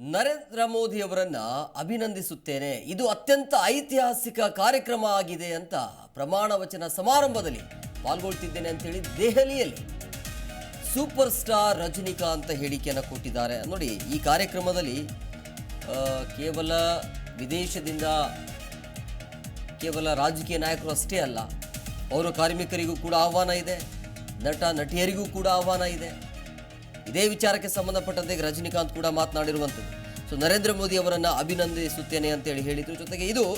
ನರೇಂದ್ರ ಮೋದಿ ಅವರನ್ನ ಅಭಿನಂದಿಸುತ್ತೇನೆ. ಇದು ಅತ್ಯಂತ ಐತಿಹಾಸಿಕ ಕಾರ್ಯಕ್ರಮ ಆಗಿದೆ ಅಂತ ಪ್ರಮಾಣ ವಚನ ಸಮಾರಂಭದಲ್ಲಿ ಪಾಲ್ಗೊಳ್ತಿದ್ದೇನೆ ಅಂತೇಳಿ ದೆಹಲಿಯಲ್ಲಿ ಸೂಪರ್ ಸ್ಟಾರ್ ಅಂತ ಹೇಳಿಕೆಯನ್ನು ಕೊಟ್ಟಿದ್ದಾರೆ. ನೋಡಿ, ಈ ಕಾರ್ಯಕ್ರಮದಲ್ಲಿ ಕೇವಲ ವಿದೇಶದಿಂದ ಕೇವಲ ರಾಜಕೀಯ ನಾಯಕರು ಅಷ್ಟೇ ಅಲ್ಲ, ಅವರ ಕಾರ್ಮಿಕರಿಗೂ ಕೂಡ ಆಹ್ವಾನ ಇದೆ, ನಟ, ನಟಿಯರಿಗೂ ಕೂಡ ಆಹ್ವಾನ ಇದೆ. ಇದೇ ವಿಚಾರಕ್ಕೆ ಸಂಬಂಧಪಟ್ಟಂತೆ ರಜನಿಕಾಂತ್ ಕೂಡ ಮಾತನಾಡಿರುವಂಥದ್ದು. ಸೊ, ನರೇಂದ್ರ ಮೋದಿ ಅವರನ್ನು ಅಭಿನಂದಿಸುತ್ತೇನೆ ಅಂತೇಳಿ ಹೇಳಿದರು. ಜೊತೆಗೆ ಇದು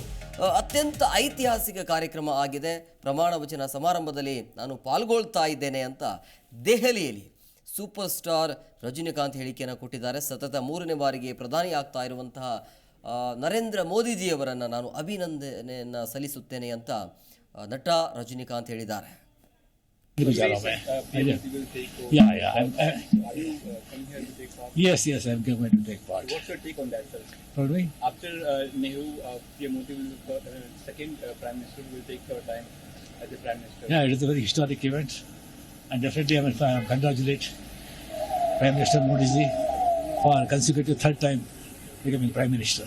ಅತ್ಯಂತ ಐತಿಹಾಸಿಕ ಕಾರ್ಯಕ್ರಮ ಆಗಿದೆ. ಪ್ರಮಾಣ ವಚನ ಸಮಾರಂಭದಲ್ಲಿ ನಾನು ಪಾಲ್ಗೊಳ್ತಾ ಇದ್ದೇನೆ ಅಂತ ದೆಹಲಿಯಲ್ಲಿ ಸೂಪರ್ ಸ್ಟಾರ್ ರಜನಿಕಾಂತ್ ಹೇಳಿಕೆಯನ್ನು ಕೊಟ್ಟಿದ್ದಾರೆ. ಸತತ ಮೂರನೇ ಬಾರಿಗೆ ಪ್ರಧಾನಿ ಆಗ್ತಾ ಇರುವಂತಹ ನರೇಂದ್ರ ಮೋದಿಜಿಯವರನ್ನು ನಾನು ಅಭಿನಂದನೆಯನ್ನು ಸಲ್ಲಿಸುತ್ತೇನೆ ಅಂತ ನಟ ರಜನಿಕಾಂತ್ ಹೇಳಿದ್ದಾರೆ. Guru Jala mein. will take. Yeah, yeah. I'm, I, Are you uh, coming here to take part? yes, yes, I'm going to take part. What's your take on that, sir? Pardon me? After uh, Nehru, uh, PM Modi will uh, second uh, prime minister will take third time as the prime minister. Yeah, it is a very historic event. And definitely I will uh, congratulate Prime Minister Modi for consecutive third time becoming Prime Minister.